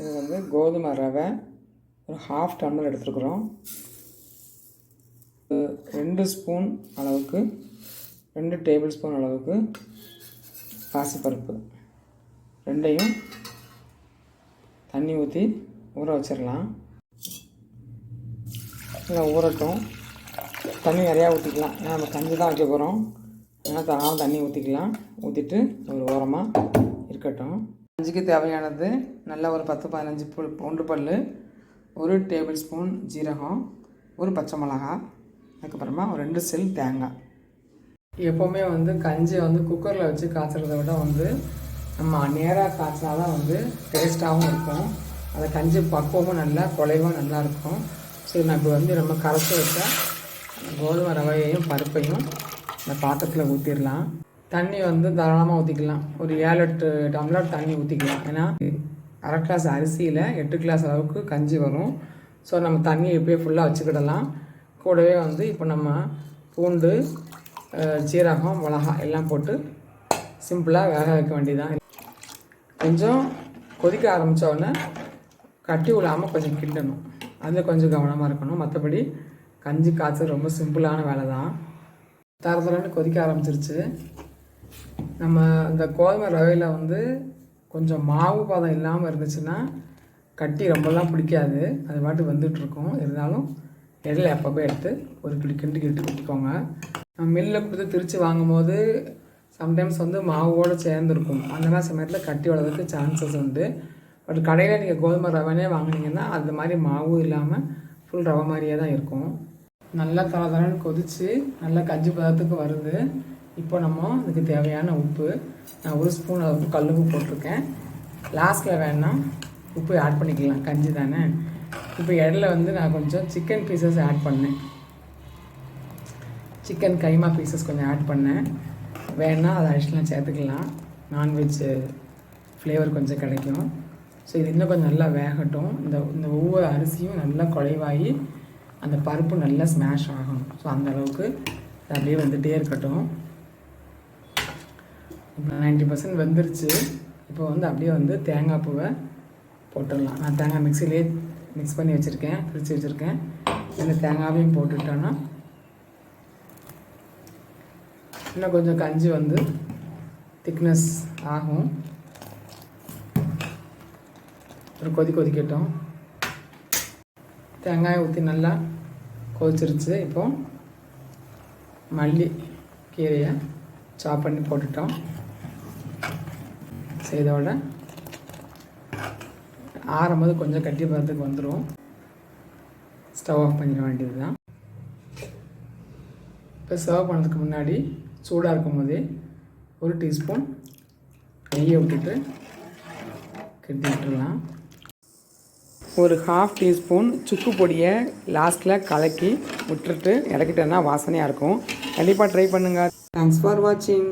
இது வந்து கோதுமை ரவை ஒரு ஹாஃப் டம்ளர் எடுத்துருக்குறோம். ரெண்டு ஸ்பூன் அளவுக்கு ரெண்டு டேபிள் ஸ்பூன் அளவுக்கு பாசிப்பருப்பு. ரெண்டையும் தண்ணி ஊற்றி ஊற வச்சிடலாம் நல்லா ஊறட்டும். தண்ணி நிறையா ஊற்றிக்கலாம் ஏன்னா நம்ம கஞ்சி தான் வைக்க போகிறோம் அதனால் தாராளம் தண்ணி ஊற்றிக்கலாம் ஊற்றிட்டு ஒரு ஓரமாக இருக்கட்டும். கஞ்சிக்கு தேவையானது நல்லா ஒரு பத்து பதினஞ்சு புல் பூண்டு பல் ஒரு டேபிள் ஸ்பூன் ஜீரகம் ஒரு பச்சை மிளகா அதுக்கப்புறமா ஒரு ரெண்டு செல் தேங்காய். எப்போவுமே வந்து கஞ்சியை வந்து குக்கரில் வச்சு காய்ச்சறத விட வந்து நம்ம நேராக காய்ச்சினா தான் வந்து டேஸ்ட்டாகவும் இருக்கும். அந்த கஞ்சி பக்குவமும் நல்லா குலைவும் நல்லா இருக்கும். சரி நான் இப்போ வந்து நம்ம கரைச்சி வச்சா கோதுமை ரவையையும் பருப்பையும் இந்த பாத்திரத்தில் ஊற்றிடலாம் தண்ணி வந்து தாராளமாக ஊற்றிக்கலாம் ஒரு ஏழு எட்டு டம்ளர் தண்ணி ஊற்றிக்கலாம் ஏன்னா அரை கிளாஸ் அரிசியில் எட்டு கிளாஸ் அளவுக்கு கஞ்சி வரும். ஸோ நம்ம தண்ணியை இப்படியே ஃபுல்லாக வச்சுக்கிடலாம். கூடவே வந்து இப்போ நம்ம பூண்டு சீரகம் மிளகா எல்லாம் போட்டு சிம்பிளாக வேக வைக்க வேண்டியதான் கொஞ்சம் கொதிக்க ஆரம்பித்தோடனே கட்டி விடாமல் கொஞ்சம் கிண்டணும். அதில் கொஞ்சம் கவனமாக இருக்கணும். மற்றபடி கஞ்சி காய்ச்சல் ரொம்ப சிம்பிளான வேலை தான் தர தரன்னு கொதிக்க ஆரம்பிச்சிருச்சு. நம்ம அந்த கோதுமை ரவையில் வந்து கொஞ்சம் மாவு பதம் இல்லாமல் இருந்துச்சுன்னா கட்டி ரொம்பலாம் பிடிக்காது. அது பாட்டு வந்துட்டுருக்கும். இருந்தாலும் இடையில அப்பப்போ எடுத்து ஒரு கிளி கிண்டு கிட்டு கொடுத்துக்கோங்க நம்ம மில்லில் கொடுத்து திரித்து வாங்கும்போது சம்டைம்ஸ் வந்து மாவோடு சேர்ந்துருக்கும். அந்த மாதிரி சமயத்தில் கட்டி வளர்றதுக்கு சான்சஸ் உண்டு. பட் கடையில் நீங்கள் கோதுமை ரவைனே வாங்குனீங்கன்னா அந்த மாதிரி மாவும் இல்லாமல் ஃபுல் ரவை மாதிரியே தான் இருக்கும். நல்லா தர தரன்னு கொதித்து நல்லா கஞ்சி பதத்துக்கு வருது. இப்போ நம்ம இதுக்கு தேவையான உப்பு நான் ஒரு ஸ்பூன் அளவுக்கு கல் உப்பு போட்டிருக்கேன் லாஸ்ட்டில் வேணால் உப்பு ஆட் பண்ணிக்கலாம். கஞ்சி தானே? இப்போ இடையில வந்து நான் கொஞ்சம் சிக்கன் பீசஸ் ஆட் பண்ணேன். சிக்கன் கைமா பீசஸ் கொஞ்சம் ஆட் பண்ணேன். வேணால் அதை அடிஷ்னலாக சேர்த்துக்கலாம். நான்வெஜ் ஃப்ளேவர் கொஞ்சம் கிடைக்கும். ஸோ இது இன்னும் கொஞ்சம் நல்லா வேகட்டும். இந்த இந்த ஒவ்வொரு அரிசியும் நல்லா குழைவாகி அந்த பருப்பு நல்லா ஸ்மாஷ் ஆகணும். ஸோ அந்தளவுக்கு அப்படியே வந்துகிட்டே இருக்கட்டும். இப்போ நைன்ட்டி பர்சன்ட் வெந்துருச்சு. இப்போ வந்து அப்படியே வந்து தேங்காய் பூவை போட்டுடலாம். நான் தேங்காய் மிக்சிலே மிக்ஸ் பண்ணி வச்சுருக்கேன் பிரித்து வச்சுருக்கேன். இந்த தேங்காவையும் போட்டுட்டோன்னா இன்னும் கொஞ்சம் கஞ்சி வந்து திக்னஸ் ஆகும். ஒரு கொதி கொதிக்கட்டும். தேங்காயை ஊற்றி நல்லா கொதிச்சிருச்சு. இப்போ மல்லி கீரையை சாப் பண்ணி போட்டுட்டோம். செய்தோட இதோட ஆறும்போது கொஞ்சம் கட்டி பார்த்துக்கு வந்துடும் ஸ்டவ் ஆஃப் பண்ணிட வேண்டியது தான் இப்போ சர்வ் பண்ணுறதுக்கு முன்னாடி சூடாக இருக்கும் போதே ஒரு டீஸ்பூன் நெய்யை விட்டுட்டு கட்டி விட்டுடலாம். ஒரு ஹாஃப் டீஸ்பூன் சுக்கு பொடியை லாஸ்ட்டில் கலக்கி விட்டுட்டு இறக்கிட்டேன்னா வாசனையாக இருக்கும். கண்டிப்பாக ட்ரை பண்ணுங்கள் தேங்க்ஸ் ஃபார் வாட்சிங்